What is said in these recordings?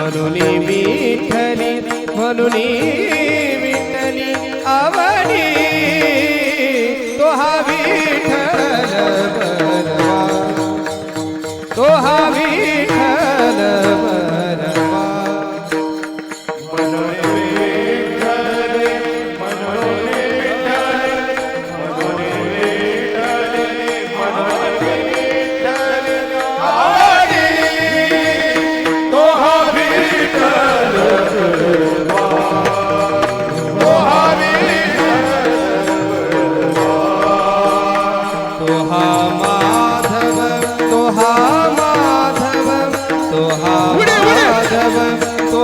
ভনুনি বিঠলি ভনুনি বিঠলি আবাড়ি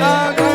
आग